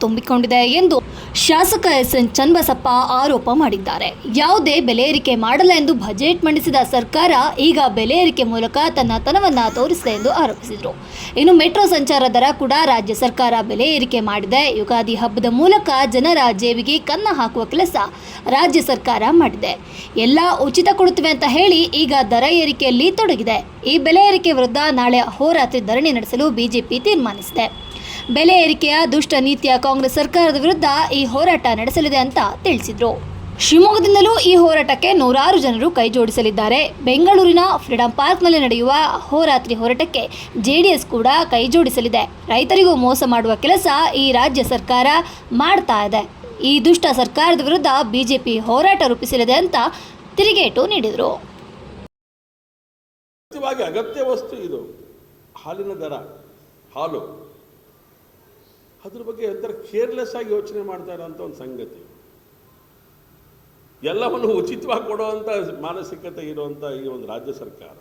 ತುಂಬಿಕೊಂಡಿದೆ ಎಂದು ಶಾಸಕ S N Channabasappa ಆರೋಪ ಮಾಡಿದ್ದಾರೆ. ಯಾವುದೇ ಬೆಲೆ ಏರಿಕೆ ಮಾಡಲ್ಲ ಎಂದು ಬಜೆಟ್ ಮಂಡಿಸಿದ ಸರ್ಕಾರ ಈಗ ಬೆಲೆ ಏರಿಕೆ ಮೂಲಕ ತನ್ನ ತನವನ್ನ ತೋರಿಸಿದೆ ಎಂದು ಆರೋಪಿಸಿದರು. ಇನ್ನು ಮೆಟ್ರೋ ಸಂಚಾರ ದರ ಕೂಡ ರಾಜ್ಯ ಸರ್ಕಾರ ಬೆಲೆ ಏರಿಕೆ ಮಾಡಿದೆ. ಯುಗಾದಿ ಹಬ್ಬದ ಮೂಲಕ ಜನರ ಜೇಬಿಗೆ ಕನ್ನ ಹಾಕುವ ಕೆಲಸ ರಾಜ್ಯ ಸರ್ಕಾರ ಮಾಡಿದೆ. ಎಲ್ಲ ಉಚಿತ ಕೊಡುತ್ತವೆ ಅಂತ ಹೇಳಿ ಈಗ ದರ ಏರಿಕೆಯಲ್ಲಿ ತೊಡಗಿದೆ. ಈ ಬೆಲೆ ಏರಿಕೆ ವಿರುದ್ಧ ನಾಳೆ ಅಹೋರಾತ್ರಿ ಧರಣಿ ನಡೆಸಲು ಬಿಜೆಪಿ ತೀರ್ಮಾನಿಸಿದೆ. ಬೆಲೆ ಏರಿಕೆಯ ದುಷ್ಟ ನೀತಿಯ ಕಾಂಗ್ರೆಸ್ ಸರ್ಕಾರದ ವಿರುದ್ಧ ಈ ಹೋರಾಟ ನಡೆಸಲಿದೆ ಅಂತ ತಿಳಿಸಿದ್ರು. ಶಿವಮೊಗ್ಗದಿಂದಲೂ ಈ ಹೋರಾಟಕ್ಕೆ ನೂರಾರು ಜನರು ಕೈಜೋಡಿಸಲಿದ್ದಾರೆ ಬೆಂಗಳೂರಿನ ಫ್ರೀಡಂ ಪಾರ್ಕ್ನಲ್ಲಿ ನಡೆಯುವ ಹೋರಾತ್ರಿ ಹೋರಾಟಕ್ಕೆ ಜೆಡಿಎಸ್ ಕೂಡ ಕೈಜೋಡಿಸಲಿದೆ ರೈತರಿಗೂ ಮೋಸ ಮಾಡುವ ಕೆಲಸ ಈ ರಾಜ್ಯ ಸರ್ಕಾರ ಮಾಡ್ತಾ ಇದೆ. ಈ ದುಷ್ಟ ಸರ್ಕಾರದ ವಿರುದ್ಧ ಬಿಜೆಪಿ ಹೋರಾಟ ರೂಪಿಸಲಿದೆ ಅಂತ ತಿರುಗೇಟು ನೀಡಿದರು. ಅಗತ್ಯ ವಸ್ತು ಇದು. ಹಾಲಿನ ದರ, ಹಾಲು. ಅದ್ರ ಬಗ್ಗೆ ಒಂಥರ ಕೇರ್ಲೆಸ್ ಆಗಿ ಯೋಚನೆ ಮಾಡ್ತಾ ಇರೋಂಥ ಒಂದು ಸಂಗತಿ. ಎಲ್ಲವನ್ನು ಉಚಿತವಾಗಿ ಕೊಡುವಂಥ ಮಾನಸಿಕತೆ ಇರುವಂಥ ಈ ಒಂದು ರಾಜ್ಯ ಸರ್ಕಾರ.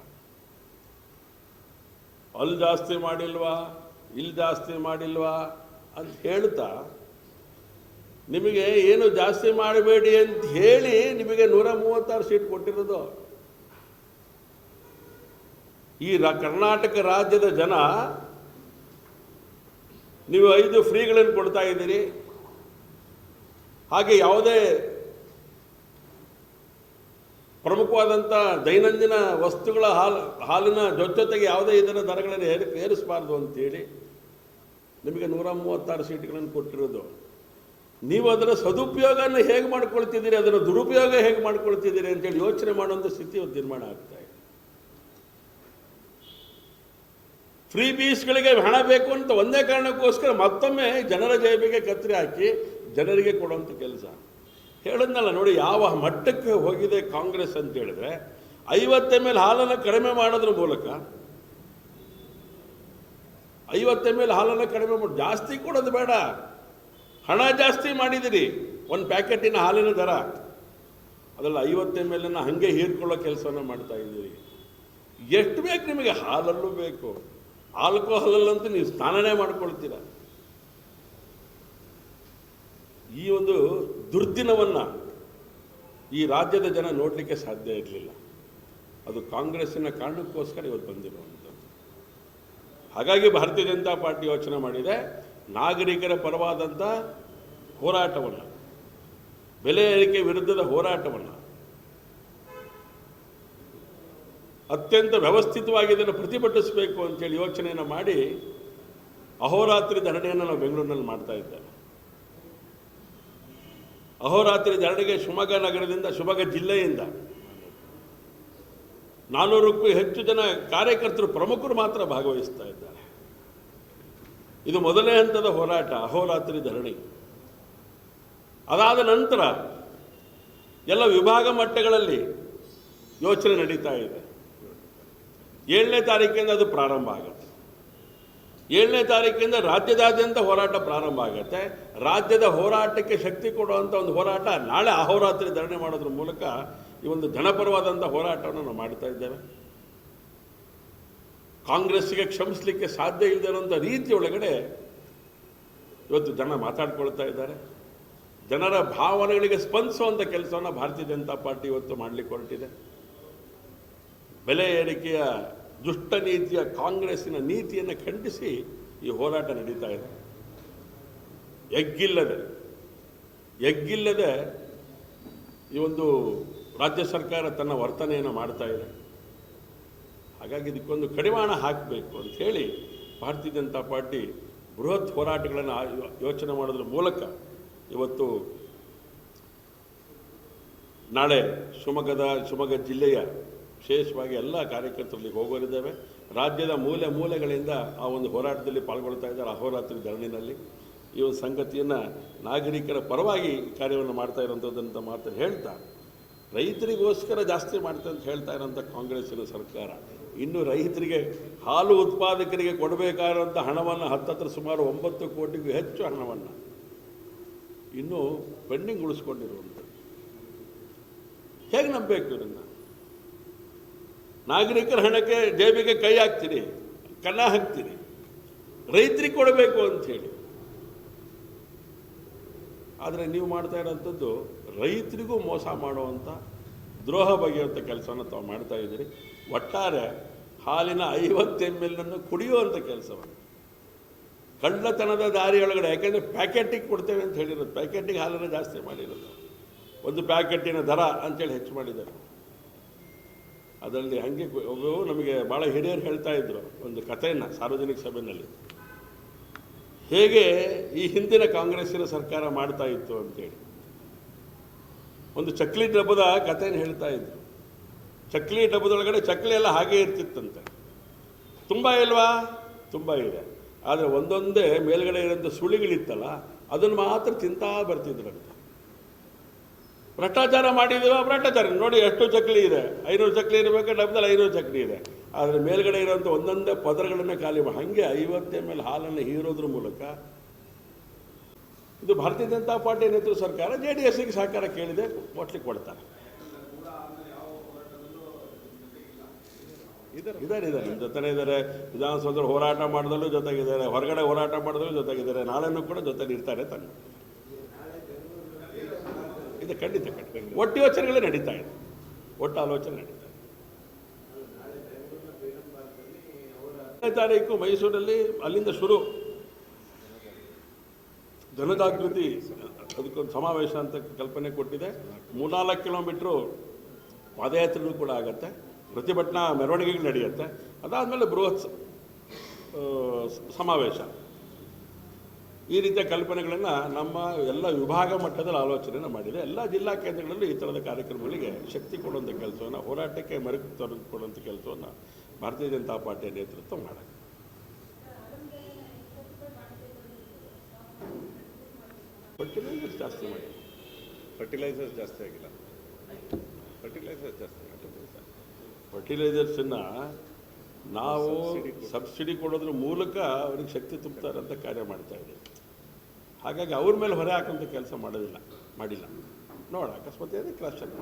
ಅಲ್ಲಿ ಜಾಸ್ತಿ ಮಾಡಿಲ್ವಾ? ಇಲ್ಲಿ ಜಾಸ್ತಿ ಮಾಡಿಲ್ವಾ? ಅಂತ ಹೇಳ್ತಾ ನಿಮಗೆ ಏನು ಜಾಸ್ತಿ ಮಾಡಬೇಡಿ ಅಂತ ಹೇಳಿ ನಿಮಗೆ ನೂರ ಮೂವತ್ತಾರು ಸೀಟ್ ಕೊಟ್ಟಿರೋದು. ಈ ರ- ಕರ್ನಾಟಕ ರಾಜ್ಯದ ಜನ ನೀವು ಐದು ಫ್ರೀಗಳನ್ನು ಕೊಡ್ತಾ ಇದ್ದೀರಿ. ಹಾಗೆ ಯಾವುದೇ ಪ್ರಮುಖವಾದಂಥ ದೈನಂದಿನ ವಸ್ತುಗಳ ಹಾಲು, ಹಾಲಿನ ಜೊತೆಗೆ ಯಾವುದೇ ಇದರ ದರಗಳನ್ನು ಏರಿ, ಏರಿಸಬಾರ್ದು ಅಂತೇಳಿ ನಿಮಗೆ ನೂರ ಮೂವತ್ತಾರು ಸೀಟ್ಗಳನ್ನು ಕೊಟ್ಟಿರೋದು. ನೀವು ಅದರ ಸದುಪಯೋಗನ ಹೇಗೆ ಮಾಡ್ಕೊಳ್ತಿದ್ದೀರಿ, ಅದರ ದುರುಪಯೋಗ ಹೇಗೆ ಮಾಡ್ಕೊಳ್ತಿದ್ದೀರಿ ಅಂತೇಳಿ ಯೋಚನೆ ಮಾಡುವಂಥ ಸ್ಥಿತಿ ನಿರ್ಮಾಣ ಆಗ್ತಾ ಇದೆ ಫ್ರೀ ಬೀಸ್ಗಳಿಗೆ ಹಣ ಬೇಕು ಅಂತ ಒಂದೇ ಕಾರಣಕ್ಕೋಸ್ಕರ ಮತ್ತೊಮ್ಮೆ ಜನರ ಜೇಬಿಗೆ ಕತ್ತರಿ ಹಾಕಿ ಜನರಿಗೆ ಕೊಡುವಂಥ ಕೆಲಸ. ಹೇಳಿದ್ನಲ್ಲ ನೋಡಿ ಯಾವ ಮಟ್ಟಕ್ಕೆ ಹೋಗಿದೆ ಕಾಂಗ್ರೆಸ್ ಅಂತ ಹೇಳಿದ್ರೆ ಐವತ್ತ ಮೇಲೆ ಹಾಲನ್ನು ಕಡಿಮೆ ಮಾಡೋದ್ರ ಮೂಲಕ, ಐವತ್ತ ಮೇಲೆ ಹಾಲನ್ನು ಕಡಿಮೆ ಮಾಡಿ, ಜಾಸ್ತಿ ಕೊಡೋದು ಬೇಡ. ಹಣ ಜಾಸ್ತಿ ಮಾಡಿದಿರಿ, ಒಂದು ಪ್ಯಾಕೆಟಿನ ಹಾಲಿನ ದರ. ಅದಲ್ಲ ಐವತ್ತ ಎಂ ಎಲ್ ಹಾಗೆ ಹೀರ್ಕೊಳ್ಳೋ ಕೆಲಸವನ್ನು ಮಾಡ್ತಾ ಇದ್ದೀರಿ. ಎಷ್ಟು ಬೇಕು ನಿಮಗೆ? ಹಾಲಲ್ಲೂ ಬೇಕು. ಆಲ್ಕೋಹಾಲಲ್ಲಂತೂ ನೀವು ಸ್ನಾನನೇ ಮಾಡ್ಕೊಳ್ತೀರ. ಈ ಒಂದು ದುರ್ದಿನವನ್ನು ಈ ರಾಜ್ಯದ ಜನ ನೋಡಲಿಕ್ಕೆ ಸಾಧ್ಯ ಇರಲಿಲ್ಲ. ಅದು ಕಾಂಗ್ರೆಸ್ಸಿನ ಕಾರಣಕ್ಕೋಸ್ಕರ ಇವತ್ತು ಬಂದಿರುವಂಥದ್ದು. ಹಾಗಾಗಿ ಭಾರತೀಯ ಜನತಾ ಪಾರ್ಟಿ ಯೋಚನೆ ಮಾಡಿದೆ, ನಾಗರಿಕರ ಪರವಾದಂಥ ಹೋರಾಟವನ್ನು, ಬೆಲೆ ಏರಿಕೆ ವಿರುದ್ಧದ ಹೋರಾಟವನ್ನು ಅತ್ಯಂತ ವ್ಯವಸ್ಥಿತವಾಗಿ ಇದನ್ನು ಪ್ರತಿಭಟಿಸಬೇಕು ಅಂತೇಳಿ ಯೋಚನೆಯನ್ನು ಮಾಡಿ ಅಹೋರಾತ್ರಿ ಧರಣಿಯನ್ನು ನಾವು ಬೆಂಗಳೂರಿನಲ್ಲಿ ಮಾಡ್ತಾ ಇದ್ದೇವೆ. ಅಹೋರಾತ್ರಿ ಧರಣಿಗೆ ಶಿವಮೊಗ್ಗ ನಗರದಿಂದ, ಶಿವಮೊಗ್ಗ ಜಿಲ್ಲೆಯಿಂದ ನಾನ್ನೂರಕ್ಕೂ ಹೆಚ್ಚು ಜನ ಕಾರ್ಯಕರ್ತರು ಪ್ರಮುಖರು ಮಾತ್ರ ಭಾಗವಹಿಸ್ತಾ ಇದ್ದಾರೆ. ಇದು ಮೊದಲನೇ ಹಂತದ ಹೋರಾಟ, ಅಹೋರಾತ್ರಿ ಧರಣಿ. ಅದಾದ ನಂತರ ಎಲ್ಲ ವಿಭಾಗ ಮಟ್ಟಗಳಲ್ಲಿ ಯೋಚನೆ ನಡೀತಾ ಇದೆ. ಏಳನೇ ತಾರೀಕಿಂದ ಅದು ಪ್ರಾರಂಭ ಆಗುತ್ತೆ. ಏಳನೇ ತಾರೀಕಿಂದ ರಾಜ್ಯದಾದ್ಯಂತ ಹೋರಾಟ ಪ್ರಾರಂಭ ಆಗುತ್ತೆ. ರಾಜ್ಯದ ಹೋರಾಟಕ್ಕೆ ಶಕ್ತಿ ಕೊಡುವಂಥ ಒಂದು ಹೋರಾಟ ನಾಳೆ ಅಹೋರಾತ್ರಿ ಧರಣಿ ಮಾಡೋದ್ರ ಮೂಲಕ ಈ ಒಂದು ಜನಪರವಾದಂಥ ಹೋರಾಟವನ್ನು ನಾವು ಮಾಡ್ತಾ ಇದ್ದೇವೆ. ಕಾಂಗ್ರೆಸ್ಸಿಗೆ ಕ್ಷಮಿಸಲಿಕ್ಕೆ ಸಾಧ್ಯ ಇಲ್ಲದೆ ಇರುವಂಥ ರೀತಿ ಒಳಗಡೆ ಇವತ್ತು ಜನ ಮಾತಾಡ್ಕೊಳ್ತಾ ಇದ್ದಾರೆ. ಜನರ ಭಾವನೆಗಳಿಗೆ ಸ್ಪಂದಿಸುವಂಥ ಕೆಲಸವನ್ನು ಭಾರತೀಯ ಜನತಾ ಪಾರ್ಟಿ ಇವತ್ತು ಮಾಡಲಿಕ್ಕೆ ಹೊರಟಿದೆ. ಬೆಲೆ ಏರಿಕೆಯ ದುಷ್ಟ ನೀತಿಯ ಕಾಂಗ್ರೆಸ್ಸಿನ ನೀತಿಯನ್ನು ಖಂಡಿಸಿ ಈ ಹೋರಾಟ ನಡೀತಾ ಇದೆ. ಎಗ್ಗಿಲ್ಲದೆ ಎಗ್ಗಿಲ್ಲದೆ ಈ ಒಂದು ರಾಜ್ಯ ಸರ್ಕಾರ ತನ್ನ ವರ್ತನೆಯನ್ನು ಮಾಡ್ತಾ ಇದೆ. ಹಾಗಾಗಿ ಇದಕ್ಕೊಂದು ಕಡಿವಾಣ ಹಾಕಬೇಕು ಅಂತ ಹೇಳಿ ಭಾರತೀಯ ಜನತಾ ಪಾರ್ಟಿ ಬೃಹತ್ ಹೋರಾಟಗಳನ್ನು ಯೋಚನೆ ಮಾಡೋದ್ರ ಮೂಲಕ ಇವತ್ತು ನಾಳೆ ಶಿವಮೊಗ್ಗದ, ಶಿವಮೊಗ್ಗ ಜಿಲ್ಲೆಯ ವಿಶೇಷವಾಗಿ ಎಲ್ಲ ಕಾರ್ಯಕರ್ತರಲ್ಲಿ ಹೋಗೋರಿದ್ದೇವೆ. ರಾಜ್ಯದ ಮೂಲೆ ಮೂಲೆಗಳಿಂದ ಆ ಒಂದು ಹೋರಾಟದಲ್ಲಿ ಪಾಲ್ಗೊಳ್ತಾ ಇದ್ದಾರೆ ಅಹೋರಾತ್ರಿ ಧರಣಿನಲ್ಲಿ. ಈ ಒಂದು ಸಂಗತಿಯನ್ನು ನಾಗರಿಕರ ಪರವಾಗಿ ಕಾರ್ಯವನ್ನು ಮಾಡ್ತಾ ಇರೋಂಥದ್ದಂತ ಮಾತನ್ನು ಹೇಳ್ತಾ, ರೈತರಿಗೋಸ್ಕರ ಜಾಸ್ತಿ ಮಾಡ್ತಾ ಅಂತ ಹೇಳ್ತಾ ಇರೋಂಥ ಕಾಂಗ್ರೆಸ್ಸಿನ ಸರ್ಕಾರ. ಇನ್ನು ರೈತರಿಗೆ ಹಾಲು ಉತ್ಪಾದಕರಿಗೆ ಕೊಡಬೇಕಾದಂಥ ಹಣವನ್ನು ಹತ್ತತ್ರ ಸುಮಾರು ಒಂಬತ್ತು ಕೋಟಿಗೂ ಹೆಚ್ಚು ಹಣವನ್ನು ಇನ್ನೂ ಪೆಂಡಿಂಗ್ ಉಳಿಸ್ಕೊಂಡಿರುವಂಥದ್ದು ಹೇಗೆ ನಂಬಬೇಕು ಇದನ್ನು? ನಾಗರಿಕರ ಹಣಕ್ಕೆ ಜೇಬಿಗೆ ಕೈ ಹಾಕ್ತೀರಿ ಕನ್ನ ಹಾಕ್ತೀರಿ ರೈತರಿಗೆ ಕೊಡಬೇಕು ಅಂಥೇಳಿ. ಆದರೆ ನೀವು ಮಾಡ್ತಾ ಇರೋಂಥದ್ದು ರೈತರಿಗೂ ಮೋಸ ಮಾಡುವಂಥ ದ್ರೋಹ ಬಗೆಯುವಂಥ ಕೆಲಸವನ್ನು ತಾವು ಮಾಡ್ತಾ ಇದ್ದೀರಿ. ಒಟ್ಟಾರೆ ಹಾಲಿನ ಐವತ್ತು ಎಂ ಎಲ್ನನ್ನು ಕುಡಿಯುವಂಥ ಕೆಲಸವನ್ನು. ಕಳ್ಳತನದ ದಾರಿಯೊಳಗಡೆ ಯಾಕೆಂದರೆ ಪ್ಯಾಕೆಟಿಗೆ ಕೊಡ್ತೇವೆ ಅಂತ ಹೇಳಿರೋದು, ಪ್ಯಾಕೆಟಿಗೆ ಹಾಲನ್ನು ಜಾಸ್ತಿ ಮಾಡಿರೋದು. ಒಂದು ಪ್ಯಾಕೆಟಿನ ದರ ಅಂತೇಳಿ ಹೆಚ್ಚು ಮಾಡಿದ್ದಾರೆ. ಅದರಲ್ಲಿ ಹಂಗೆ ಒಬ್ಬರು ನಮಗೆ ಭಾಳ ಹಿರಿಯರು ಹೇಳ್ತಾ ಇದ್ರು ಒಂದು ಕಥೆಯನ್ನು ಸಾರ್ವಜನಿಕ ಸಭೆಯಲ್ಲಿ. ಹೇಗೆ ಈ ಹಿಂದಿನ ಕಾಂಗ್ರೆಸ್ಸಿನ ಸರ್ಕಾರ ಮಾಡ್ತಾ ಇತ್ತು ಅಂತೇಳಿ. ಒಂದು ಚಕ್ಲಿ ಡಬ್ಬದ ಕಥೆಯನ್ನು ಹೇಳ್ತಾ ಇದ್ರು. ಚಕ್ಲಿ ಡಬ್ಬದೊಳಗಡೆ ಚಕ್ಲಿ ಎಲ್ಲ ಹಾಗೆ ಇರ್ತಿತ್ತಂತೆ. ತುಂಬ ಇಲ್ವಾ? ತುಂಬ ಇದೆ. ಆದರೆ ಒಂದೊಂದೇ ಮೇಲ್ಗಡೆ ಇರೋಂಥ ಸುಳಿಗಳಿತ್ತಲ್ಲ, ಅದನ್ನು ಮಾತ್ರ ತಿಂತಾ ಬರ್ತಿದ್ರಂತೆ. ಭ್ರಷ್ಟಾಚಾರ ಮಾಡಿದೀವ ಭ್ರಷ್ಟಾಚಾರ. ನೋಡಿ, ಎಷ್ಟು ಚಕ್ಲಿ ಇದೆ. ಐನೂರು ಚಕ್ಲಿ ಇರಬೇಕು, ಡಬ್ದಲ್ಲಿ ಐನೂರು ಚಕ್ಲಿ ಇದೆ. ಆದರೆ ಮೇಲ್ಗಡೆ ಇರೋಂಥ ಒಂದೊಂದೇ ಪದರಗಳನ್ನೇ ಖಾಲಿ ಮಾಡಿ ಹಾಗೆ ಐವತ್ತೇ ಮೇಲೆ ಹಾಲನ್ನು ಹೀರೋದ್ರ ಮೂಲಕ ಇದು ಭಾರತೀಯ ಜನತಾ ಪಾರ್ಟಿ ನೇತೃತ್ವ ಸರ್ಕಾರ ಜೆ ಡಿ ಎಸ್ಗೆ ಸಹಕಾರ ಕೇಳಿದೆ ಒಟ್ಲಿಕ್ಕೆ ಕೊಡ್ತಾರೆ. ಇದ್ದಾರೆ ಇದ್ದಾರೆ ಜೊತೆನೇ ಇದ್ದಾರೆ. ವಿಧಾನಸೌಧದಲ್ಲಿ ಹೋರಾಟ ಮಾಡಿದಲ್ಲೂ ಜೊತೆಗಿದ್ದಾರೆ. ಹೊರಗಡೆ ಹೋರಾಟ ಮಾಡಿದಲ್ಲೂ ಜೊತೆಗಿದ್ದಾರೆ. ನಾಳೆನೂ ಕೂಡ ಜೊತೆಲಿ ಇರ್ತಾರೆ ತನ್ನ ಇದು ಖಂಡಿತ ಖಂಡಿತ. ಒಟ್ಟು ಯೋಚನೆಗಳೇ ನಡೀತಾ ಇದೆ. ಒಟ್ಟು ಆಲೋಚನೆ ನಡೀತಾ ಇದೆ. ತಾರೀಕು ಮೈಸೂರಲ್ಲಿ ಅಲ್ಲಿಂದ ಶುರು. ಜನಜಾಗೃತಿ, ಅದಕ್ಕೊಂದು ಸಮಾವೇಶ ಅಂತ ಕಲ್ಪನೆ ಕೊಟ್ಟಿದೆ. ಮೂರ್ನಾಲ್ಕು ಕಿಲೋಮೀಟ್ರು ಪಾದಯಾತ್ರೆಗಳು ಕೂಡ ಆಗತ್ತೆ. ಪ್ರತಿಭಟನಾ ಮೆರವಣಿಗೆಗಳು ನಡೆಯುತ್ತೆ. ಅದಾದಮೇಲೆ ಬೃಹತ್ ಸಮಾವೇಶ. ಈ ರೀತಿಯ ಕಲ್ಪನೆಗಳನ್ನು ನಮ್ಮ ಎಲ್ಲ ವಿಭಾಗ ಮಟ್ಟದಲ್ಲಿ ಆಲೋಚನೆಯನ್ನು ಮಾಡಿದೆ. ಎಲ್ಲ ಜಿಲ್ಲಾ ಕೇಂದ್ರಗಳಲ್ಲೂ ಈ ಥರದ ಕಾರ್ಯಕ್ರಮಗಳಿಗೆ ಶಕ್ತಿ ಕೊಡುವಂಥ ಕೆಲಸವನ್ನು ಹೋರಾಟಕ್ಕೆ ಮೆರುಗು ತರುಕೊಡುವಂಥ ಕೆಲಸವನ್ನು ಭಾರತೀಯ ಜನತಾ ಪಾರ್ಟಿಯ ನೇತೃತ್ವ ಮಾಡಿದೆ ಫರ್ಟಿಲೈಸರ್ಸ್ ಜಾಸ್ತಿ ಮಾಡಿ ಫರ್ಟಿಲೈಸರ್ಸ್ ಜಾಸ್ತಿ ಆಗಿಲ್ಲ. ಫರ್ಟಿಲೈಸರ್ಸ್ ಜಾಸ್ತಿ ಫರ್ಟಿಲೈಸರ್ಸನ್ನು ನಾವು ಸಬ್ಸಿಡಿ ಕೊಡೋದ್ರ ಮೂಲಕ ಅವ್ರಿಗೆ ಶಕ್ತಿ ತುಂಬುತ್ತಾರಂತ ಕಾರ್ಯ ಮಾಡ್ತಾ ಇದ್ದೀವಿ ಹಾಗಾಗಿ ಅವ್ರ ಮೇಲೆ ಹೊರೆ ಹಾಕುವಂಥ ಕೆಲಸ ಮಾಡೋದಿಲ್ಲ ಮಾಡಿಲ್ಲ. ನೋಡ ಅಕಸ್ಮಾತ್ ಕ್ಲಾಸ್ ಚೆಕ್